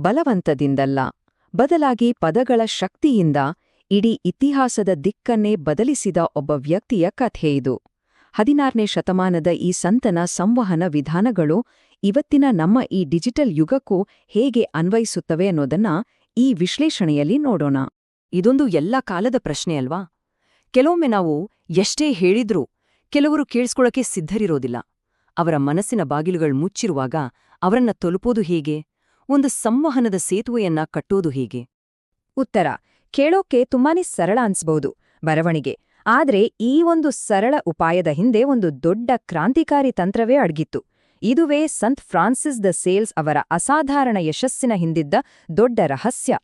ಬಲವಂತದಿಂದಲ್ಲ. ಬದಲಾಗಿ ಪದಗಳ ಶಕ್ತಿಯಿಂದ ಇಡೀ ಇತಿಹಾಸದ ದಿಕ್ಕನ್ನೇ ಬದಲಿಸಿದ ಒಬ್ಬ ವ್ಯಕ್ತಿಯ ಕಥೆ ಇದು. ಹದಿನಾರನೇ ಶತಮಾನದ ಈ ಸಂತನ ಸಂವಹನ ವಿಧಾನಗಳು ಇವತ್ತಿನ ನಮ್ಮ ಈ ಡಿಜಿಟಲ್ ಯುಗಕ್ಕೂ ಹೇಗೆ ಅನ್ವಯಿಸುತ್ತವೆ ಅನ್ನೋದನ್ನ ಈ ವಿಶ್ಲೇಷಣೆಯಲ್ಲಿ ನೋಡೋಣ. ಇದೊಂದು ಎಲ್ಲ ಕಾಲದ ಪ್ರಶ್ನೆ ಅಲ್ವಾ? ಕೆಲವೊಮ್ಮೆ ನಾವು ಎಷ್ಟೇ ಹೇಳಿದ್ರೂ ಕೆಲವರು ಕೇಳಿಸ್ಕೊಳಕ್ಕೆ ಸಿದ್ಧರಿರೋದಿಲ್ಲ. ಅವರ ಮನಸ್ಸಿನ ಬಾಗಿಲುಗಳು ಮುಚ್ಚಿರುವಾಗ ಅವರನ್ನ ತಲುಪೋದು ಹೇಗೆ? ಒಂದು ಸಂವಹನದ ಸೇತುವೆಯನ್ನ ಕಟ್ಟೋದು ಹೀಗೆ. ಉತ್ತರ, ಕೇಳೋಕೆ ತುಂಬಾನೇ ಸರಳ ಅನ್ಸ್ಬಹುದು ಬರವಣಿಗೆ. ಆದ್ರೆ ಈ ಒಂದು ಸರಳ ಉಪಾಯದ ಹಿಂದೆ ಒಂದು ದೊಡ್ಡ ಕ್ರಾಂತಿಕಾರಿ ತಂತ್ರವೇ ಅಡಗಿತ್ತು. ಇದುವೇ ಸಂತ್ ಫ್ರಾನ್ಸಿಸ್ ದ ಸೇಲ್ಸ್ ಅವರ ಅಸಾಧಾರಣ ಯಶಸ್ಸಿನ ಹಿಂದಿದ್ದ ದೊಡ್ಡ ರಹಸ್ಯ.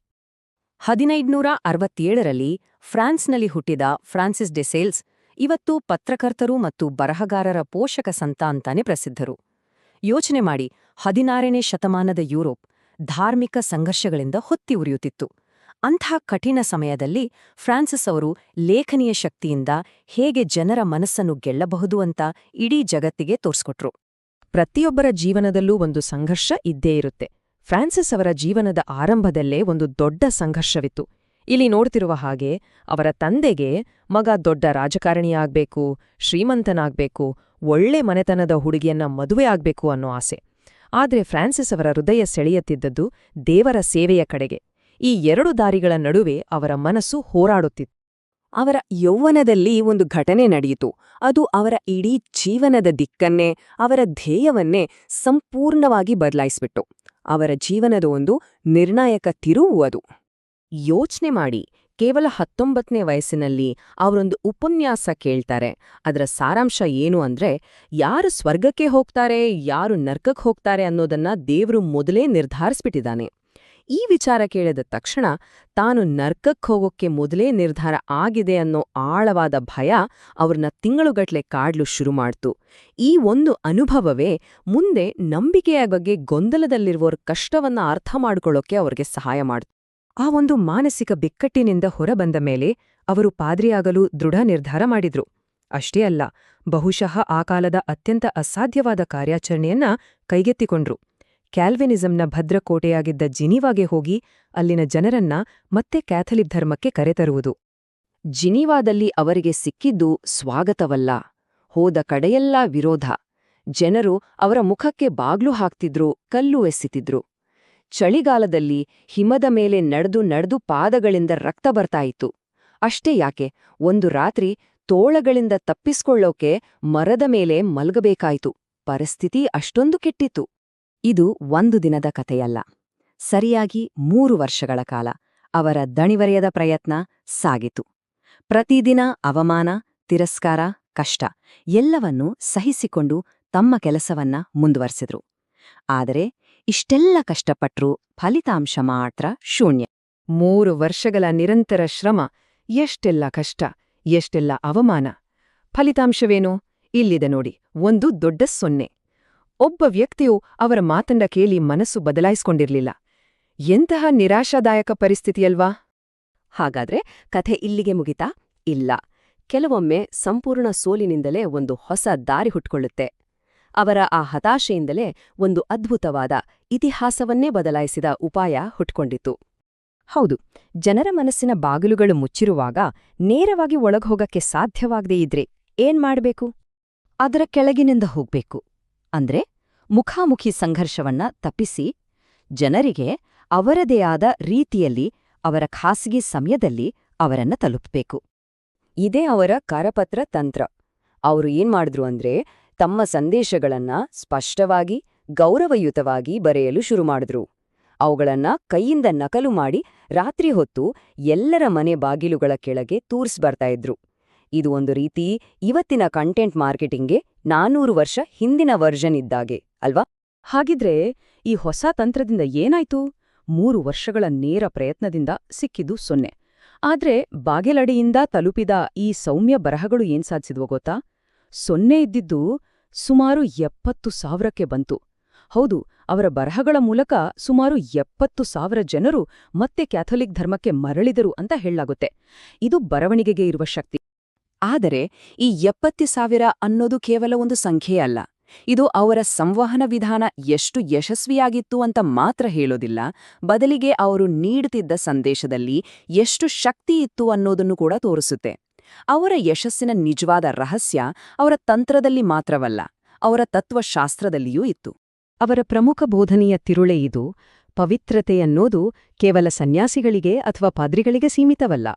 ಹದಿನೈದುನೂರ ಅರವತ್ತೇಳರಲ್ಲಿ ಫ್ರಾನ್ಸ್ನಲ್ಲಿ ಹುಟ್ಟಿದ ಫ್ರಾನ್ಸಿಸ್ ಡೆ ಸೇಲ್ಸ್ ಇವತ್ತು ಪತ್ರಕರ್ತರು ಮತ್ತು ಬರಹಗಾರರ ಪೋಷಕ ಸಂತ ಅಂತಾನೆ ಪ್ರಸಿದ್ಧರು. ಯೋಚನೆ ಮಾಡಿ, ಹದಿನಾರನೇ ಶತಮಾನದ ಯುರೋಪ್ ಧಾರ್ಮಿಕ ಸಂಘರ್ಷಗಳಿಂದ ಹೊತ್ತಿ ಉರಿಯುತ್ತಿತ್ತು. ಅಂಥ ಕಠಿಣ ಸಮಯದಲ್ಲಿ ಫ್ರಾನ್ಸಿಸ್ ಅವರು ಲೇಖನೀಯ ಶಕ್ತಿಯಿಂದ ಹೇಗೆ ಜನರ ಮನಸ್ಸನ್ನು ಗೆಲ್ಲಬಹುದು ಅಂತ ಇಡೀ ಜಗತ್ತಿಗೆ ತೋರ್ಸ್ಕೊಟ್ರು. ಪ್ರತಿಯೊಬ್ಬರ ಜೀವನದಲ್ಲೂ ಒಂದು ಸಂಘರ್ಷ ಇದ್ದೇ ಇರುತ್ತೆ. ಫ್ರಾನ್ಸಿಸ್ ಅವರ ಜೀವನದ ಆರಂಭದಲ್ಲೇ ಒಂದು ದೊಡ್ಡ ಸಂಘರ್ಷವಿತ್ತು. ಇಲ್ಲಿ ನೋಡ್ತಿರುವ ಹಾಗೆ ಅವರ ತಂದೆಗೆ ಮಗ ದೊಡ್ಡ ರಾಜಕಾರಣಿಯಾಗ್ಬೇಕು ಶ್ರೀಮಂತನಾಗ್ಬೇಕು, ಒಳ್ಳೆ ಮನೆತನದ ಹುಡುಗಿಯನ್ನ ಮದುವೆ ಆಗ್ಬೇಕು ಅನ್ನೋ ಆಸೆ. ಆದ್ರೆ ಫ್ರಾನ್ಸಿಸ್ ಅವರ ಹೃದಯ ಸೆಳೆಯುತ್ತಿದ್ದದ್ದು ದೇವರ ಸೇವೆಯ ಕಡೆಗೆ. ಈ ಎರಡು ದಾರಿಗಳ ನಡುವೆ ಅವರ ಮನಸ್ಸು ಹೋರಾಡುತ್ತಿತ್ತು. ಅವರ ಯೌವನದಲ್ಲಿ ಒಂದು ಘಟನೆ ನಡೆಯಿತು. ಅದು ಅವರ ಇಡೀ ಜೀವನದ ದಿಕ್ಕನ್ನೇ, ಅವರ ಧ್ಯೇಯವನ್ನೇ ಸಂಪೂರ್ಣವಾಗಿ ಬದಲಾಯಿಸ್ಬಿಟ್ಟು. ಅವರ ಜೀವನದ ಒಂದು ನಿರ್ಣಾಯಕ ತಿರುವು ಅದು. ಯೋಚನೆ ಮಾಡಿ ಕೇವಲ ಹತ್ತೊಂಬತ್ತನೇ ವಯಸ್ಸಿನಲ್ಲಿ ಅವರೊಂದು ಉಪನ್ಯಾಸ ಕೇಳ್ತಾರೆ. ಅದರ ಸಾರಾಂಶ ಏನು ಅಂದ್ರೆ, ಯಾರು ಸ್ವರ್ಗಕ್ಕೆ ಹೋಗ್ತಾರೆ, ಯಾರು ನರ್ಕಕ್ಕೆ ಹೋಗ್ತಾರೆ ಅನ್ನೋದನ್ನ ದೇವರು ಮೊದಲೇ ನಿರ್ಧಾರಿಸ್ಬಿಟ್ಟಿದ್ದಾನೆ. ಈ ವಿಚಾರ ಕೇಳಿದ ತಕ್ಷಣ ತಾನು ನರ್ಕಕ್ಕೆ ಹೋಗೋಕ್ಕೆ ಮೊದಲೇ ನಿರ್ಧಾರ ಆಗಿದೆ ಅನ್ನೋ ಆಳವಾದ ಭಯ ಅವ್ರನ್ನ ತಿಂಗಳುಗಟ್ಲೆ ಕಾಡ್ಲು ಶುರು ಮಾಡ್ತು. ಈ ಒಂದು ಅನುಭವವೇ ಮುಂದೆ ನಂಬಿಕೆಯ ಬಗ್ಗೆ ಗೊಂದಲದಲ್ಲಿರುವವರ ಕಷ್ಟವನ್ನ ಅರ್ಥ ಮಾಡ್ಕೊಳ್ಳೋಕೆ ಅವ್ರಿಗೆ ಸಹಾಯ ಮಾಡ್ತು. ಆ ಒಂದು ಮಾನಸಿಕ ಬಿಕ್ಕಟ್ಟಿನಿಂದ ಹೊರಬಂದ ಮೇಲೆ ಅವರು ಪಾದ್ರಿಯಾಗಲು ದೃಢ ನಿರ್ಧಾರ ಮಾಡಿದ್ರು. ಅಷ್ಟೇ ಅಲ್ಲ, ಬಹುಶಃ ಆ ಕಾಲದ ಅತ್ಯಂತ ಅಸಾಧ್ಯವಾದ ಕಾರ್ಯಾಚರಣೆಯನ್ನ ಕೈಗೆತ್ತಿಕೊಂಡ್ರು. ಕ್ಯಾಲ್ವಿನಿಸಂನ ಭದ್ರಕೋಟೆಯಾಗಿದ್ದ ಜಿನೀವಾಗೆ ಹೋಗಿ ಅಲ್ಲಿನ ಜನರನ್ನ ಮತ್ತೆ ಕ್ಯಾಥಲಿಕ್ ಧರ್ಮಕ್ಕೆ ಕರೆತರುವುದು. ಜಿನಿವಾದಲ್ಲಿ ಅವರಿಗೆ ಸಿಕ್ಕಿದ್ದು ಸ್ವಾಗತವಲ್ಲ, ಹೋದ ಕಡೆಯೆಲ್ಲಾ ವಿರೋಧ. ಜನರು ಅವರ ಮುಖಕ್ಕೆ ಬಾಗ್ಲು ಹಾಕ್ತಿದ್ರು, ಕಲ್ಲು ಎಸ್ಸಿತಿದ್ರು ಚಳಿಗಾಲದಲ್ಲಿ ಹಿಮದ ಮೇಲೆ ನಡೆದು ನಡೆದು ಪಾದಗಳಿಂದ ರಕ್ತ ಬರ್ತಾಯಿತ್ತು. ಅಷ್ಟೇ ಯಾಕೆ, ಒಂದು ರಾತ್ರಿ ತೋಳಗಳಿಂದ ತಪ್ಪಿಸ್ಕೊಳ್ಳೋಕೆ ಮರದ ಮೇಲೆ ಮಲಗಬೇಕಾಯಿತು. ಪರಿಸ್ಥಿತಿ ಅಷ್ಟೊಂದು ಕೆಟ್ಟಿತ್ತು. ಇದು ಒಂದು ದಿನದ ಕಥೆಯಲ್ಲ. ಸರಿಯಾಗಿ ಮೂರು ವರ್ಷಗಳ ಕಾಲ ಅವರ ದಣಿವರೆಯದ ಪ್ರಯತ್ನ ಸಾಗಿತು. ಪ್ರತಿದಿನ ಅವಮಾನ, ತಿರಸ್ಕಾರ, ಕಷ್ಟ ಎಲ್ಲವನ್ನೂ ಸಹಿಸಿಕೊಂಡು ತಮ್ಮ ಕೆಲಸವನ್ನ ಮುಂದುವರೆಸಿದ್ರು. ಆದರೆ ಇಷ್ಟೆಲ್ಲ ಕಷ್ಟಪಟ್ರೂ ಫಲಿತಾಂಶ ಮಾತ್ರ ಶೂನ್ಯ. ಮೂರು ವರ್ಷಗಳ ನಿರಂತರ ಶ್ರಮ, ಎಷ್ಟೆಲ್ಲ ಕಷ್ಟ, ಎಷ್ಟೆಲ್ಲ ಅವಮಾನ. ಫಲಿತಾಂಶವೇನು? ಇಲ್ಲಿದೆ ನೋಡಿ, ಒಂದು ದೊಡ್ಡ ಸೊನ್ನೆ. ಒಬ್ಬ ವ್ಯಕ್ತಿಯು ಅವರ ಮಾತಂಡ ಕೇಳಿ ಮನಸ್ಸು ಬದಲಾಯಿಸಿಕೊಂಡಿರಲಿಲ್ಲ. ಎಂತಹ ನಿರಾಶಾದಾಯಕ ಪರಿಸ್ಥಿತಿಯಲ್ವಾ? ಹಾಗಾದ್ರೆ ಕಥೆ ಇಲ್ಲಿಗೆ ಮುಗಿತಾ? ಇಲ್ಲ. ಕೆಲವೊಮ್ಮೆ ಸಂಪೂರ್ಣ ಸೋಲಿನಿಂದಲೇ ಒಂದು ಹೊಸ ದಾರಿ ಹುಟ್ಕೊಳ್ಳುತ್ತೆ. ಅವರ ಆ ಹತಾಶೆಯಿಂದಲೇ ಒಂದು ಅದ್ಭುತವಾದ ಇತಿಹಾಸವನ್ನೇ ಬದಲಾಯಿಸಿದ ಉಪಾಯ ಹುಟ್ಕೊಂಡಿತು ಹೌದು, ಜನರ ಮನಸ್ಸಿನ ಬಾಗಿಲುಗಳು ಮುಚ್ಚಿರುವಾಗ ನೇರವಾಗಿ ಒಳಗ್ಹೋಗಕ್ಕೆ ಸಾಧ್ಯವಾಗದೇ ಇದ್ರೆ ಏನ್ ಮಾಡ್ಬೇಕು? ಅದರ ಕೆಳಗಿನಿಂದ ಹೋಗ್ಬೇಕು. ಅಂದ್ರೆ ಮುಖಾಮುಖಿ ಸಂಘರ್ಷವನ್ನ ತಪ್ಪಿಸಿ ಜನರಿಗೆ ಅವರದೇ ಆದ ರೀತಿಯಲ್ಲಿ ಅವರ ಖಾಸಗಿ ಸಮಯದಲ್ಲಿ ಅವರನ್ನ ತಲುಪಬೇಕು. ಇದೇ ಅವರ ಕರಪತ್ರ ತಂತ್ರ. ಅವರು ಏನ್ ಮಾಡಿದ್ರು ಅಂದ್ರೆ ತಮ್ಮ ಸಂದೇಶಗಳನ್ನ ಸ್ಪಷ್ಟವಾಗಿ, ಗೌರವಯುತವಾಗಿ ಬರೆಯಲು ಶುರು ಮಾಡಿದ್ರು. ಅವುಗಳನ್ನ ಕೈಯಿಂದ ನಕಲು ಮಾಡಿ ರಾತ್ರಿ ಹೊತ್ತು ಎಲ್ಲರ ಮನೆ ಬಾಗಿಲುಗಳ ಕೆಳಗೆ ತೂರ್ಸ್ಬರ್ತಾ ಇದ್ರು. ಇದು ಒಂದು ರೀತಿ ಇವತ್ತಿನ ಕಂಟೆಂಟ್ ಮಾರ್ಕೆಟಿಂಗ್ಗೆ ನಾನೂರು ವರ್ಷ ಹಿಂದಿನ ವರ್ಷನ್ ಇದ್ದಾಗೆ, ಅಲ್ವಾ? ಹಾಗಿದ್ರೆ ಈ ಹೊಸ ತಂತ್ರದಿಂದ ಏನಾಯ್ತು? ಮೂರು ವರ್ಷಗಳ ನೇರ ಪ್ರಯತ್ನದಿಂದ ಸಿಕ್ಕಿದ್ದು ಸೊನ್ನೆ. ಆದ್ರೆ ಬಾಗಿಲಡಿಯಿಂದ ತಲುಪಿದ ಈ ಸೌಮ್ಯ ಬರಹಗಳು ಏನ್ ಸಾಧಿಸಿದ್ವೋ ಗೊತ್ತಾ? ಸೊನ್ನೆ ಇದ್ದಿದ್ದು ಸುಮಾರು ಎಪ್ಪತ್ತು ಸಾವಿರಕ್ಕೆ ಬಂತು. ಹೌದು, ಅವರ ಬರಹಗಳ ಮೂಲಕ ಸುಮಾರು ಎಪ್ಪತ್ತು ಸಾವಿರ ಜನರು ಮತ್ತೆ ಕ್ಯಾಥೋಲಿಕ್ ಧರ್ಮಕ್ಕೆ ಮರಳಿದರು ಅಂತ ಹೇಳಲಾಗುತ್ತೆ. ಇದು ಬರವಣಿಗೆಗೆ ಇರುವ ಶಕ್ತಿ. ಆದರೆ, ಈ ಎಪ್ಪತ್ತು ಸಾವಿರ ಅನ್ನೋದು ಕೇವಲ ಒಂದು ಸಂಖ್ಯೆ ಅಲ್ಲ. ಇದು ಅವರ ಸಂವಹನ ವಿಧಾನ ಎಷ್ಟು ಯಶಸ್ವಿಯಾಗಿತ್ತು ಅಂತ ಮಾತ್ರ ಹೇಳೋದಿಲ್ಲ. ಬದಲಿಗೆ ಅವರು ನೀಡುತ್ತಿದ್ದ ಸಂದೇಶದಲ್ಲಿ ಎಷ್ಟು ಶಕ್ತಿ ಇತ್ತು ಅನ್ನೋದನ್ನು ಕೂಡ ತೋರಿಸುತ್ತೆ. ಅವರ ಯಶಸ್ಸಿನ ನಿಜವಾದ ರಹಸ್ಯ ಅವರ ತಂತ್ರದಲ್ಲಿ ಮಾತ್ರವಲ್ಲ, ಅವರ ತತ್ವಶಾಸ್ತ್ರದಲ್ಲಿಯೂ ಇತ್ತು. ಅವರ ಪ್ರಮುಖ ಬೋಧನೆಯ ತಿರುಳೆ ಇದು, ಪವಿತ್ರತೆ ಅನ್ನೋದು ಕೇವಲ ಸನ್ಯಾಸಿಗಳಿಗೆ ಅಥವಾ ಪಾದ್ರಿಗಳಿಗೆ ಸೀಮಿತವಲ್ಲ.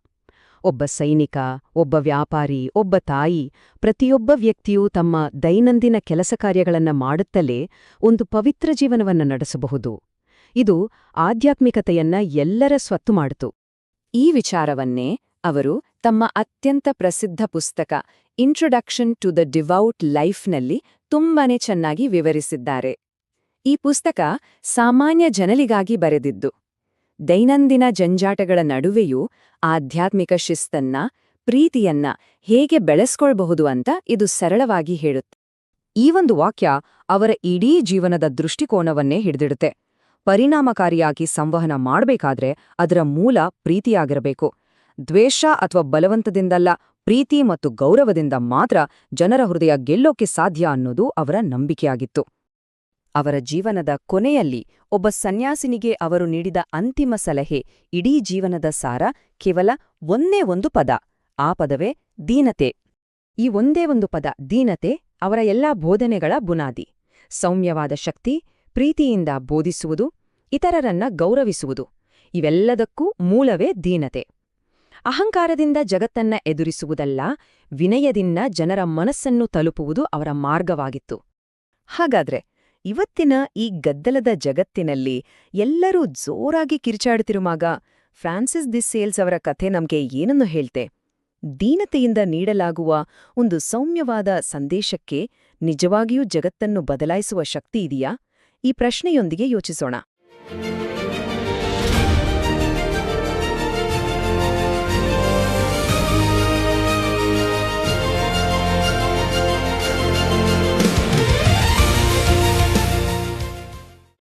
ಒಬ್ಬ ಸೈನಿಕ, ಒಬ್ಬ ವ್ಯಾಪಾರಿ, ಒಬ್ಬ ತಾಯಿ, ಪ್ರತಿಯೊಬ್ಬ ವ್ಯಕ್ತಿಯೂ ತಮ್ಮ ದೈನಂದಿನ ಕೆಲಸ ಕಾರ್ಯಗಳನ್ನು ಮಾಡುತ್ತಲೇ ಒಂದು ಪವಿತ್ರ ಜೀವನವನ್ನು ನಡೆಸಬಹುದು. ಇದು ಆಧ್ಯಾತ್ಮಿಕತೆಯನ್ನ ಎಲ್ಲರ ಸ್ವತ್ತು ಮಾಡಿತು. ಈ ವಿಚಾರವನ್ನೇ ಅವರು ತಮ್ಮ ಅತ್ಯಂತ ಪ್ರಸಿದ್ಧ ಪುಸ್ತಕ ಇಂಟ್ರೊಡಕ್ಷನ್ ಟು ದ ಡಿವೌಟ್ ಲೈಫ್ನಲ್ಲಿ ತುಂಬಾನೇ ಚೆನ್ನಾಗಿ ವಿವರಿಸಿದ್ದಾರೆ. ಈ ಪುಸ್ತಕ ಸಾಮಾನ್ಯ ಜನಲಿಗಾಗಿ ಬರೆದಿದ್ದು, ದೈನಂದಿನ ಜಂಜಾಟಗಳ ನಡುವೆಯೂ ಆಧ್ಯಾತ್ಮಿಕ ಶಿಸ್ತನ್ನ, ಪ್ರೀತಿಯನ್ನ ಹೇಗೆ ಬೆಳೆಸ್ಕೊಳ್ಬಹುದು ಅಂತ ಇದು ಸರಳವಾಗಿ ಹೇಳುತ್ತೆ. ಈ ಒಂದು ವಾಕ್ಯ ಅವರ ಇಡೀ ಜೀವನದ ದೃಷ್ಟಿಕೋನವನ್ನೇ ಹಿಡಿದಿಡುತ್ತೆ. ಪರಿಣಾಮಕಾರಿಯಾಗಿ ಸಂವಹನ ಮಾಡಬೇಕಾದ್ರೆ ಅದರ ಮೂಲ ಪ್ರೀತಿಯಾಗಿರಬೇಕು. ದ್ವೇಷ ಅಥವಾ ಬಲವಂತದಿಂದಲ್ಲ, ಪ್ರೀತಿ ಮತ್ತು ಗೌರವದಿಂದ ಮಾತ್ರ ಜನರ ಹೃದಯ ಗೆಲ್ಲೋಕೆ ಸಾಧ್ಯ ಅನ್ನೋದು ಅವರ ನಂಬಿಕೆಯಾಗಿತ್ತು. ಅವರ ಜೀವನದ ಕೊನೆಯಲ್ಲಿ ಒಬ್ಬ ಸನ್ಯಾಸಿನಿಗೆ ಅವರು ನೀಡಿದ ಅಂತಿಮ ಸಲಹೆ, ಇಡೀ ಜೀವನದ ಸಾರ ಕೇವಲ ಒಂದೇ ಒಂದು ಪದ, ಆ ಪದವೇ ದೀನತೆ. ಈ ಒಂದೇ ಒಂದು ಪದ ದೀನತೆ ಅವರ ಎಲ್ಲಾ ಬೋಧನೆಗಳ ಬುನಾದಿ. ಸೌಮ್ಯವಾದ ಶಕ್ತಿ, ಪ್ರೀತಿಯಿಂದ ಬೋಧಿಸುವುದು, ಇತರರನ್ನ ಗೌರವಿಸುವುದು, ಇವೆಲ್ಲದಕ್ಕೂ ಮೂಲವೇ ದೀನತೆ. ಅಹಂಕಾರದಿಂದ ಜಗತ್ತನ್ನ ಎದುರಿಸುವುದಲ್ಲ, ವಿನಯದಿಂದ ಜನರ ಮನಸ್ಸನ್ನು ತಲುಪುವುದು ಅವರ ಮಾರ್ಗವಾಗಿತ್ತು. ಹಾಗಾದ್ರೆ ಇವತ್ತಿನ ಈ ಗದ್ದಲದ ಜಗತ್ತಿನಲ್ಲಿ ಎಲ್ಲರೂ ಜೋರಾಗಿ ಕಿರ್ಚಾಡುತ್ತಿರುವಾಗ ಫ್ರಾನ್ಸಿಸ್ ದಿ ಸೇಲ್ಸ್ ಅವರ ಕಥೆ ನಮಗೆ ಏನನ್ನು ಹೇಳ್ತೆ? ದೀನತೆಯಿಂದ ನೀಡಲಾಗುವ ಒಂದು ಸೌಮ್ಯವಾದ ಸಂದೇಶಕ್ಕೆ ನಿಜವಾಗಿಯೂ ಜಗತ್ತನ್ನು ಬದಲಾಯಿಸುವ ಶಕ್ತಿ ಇದೆಯಾ? ಈ ಪ್ರಶ್ನೆಯೊಂದಿಗೆ ಯೋಚಿಸೋಣ.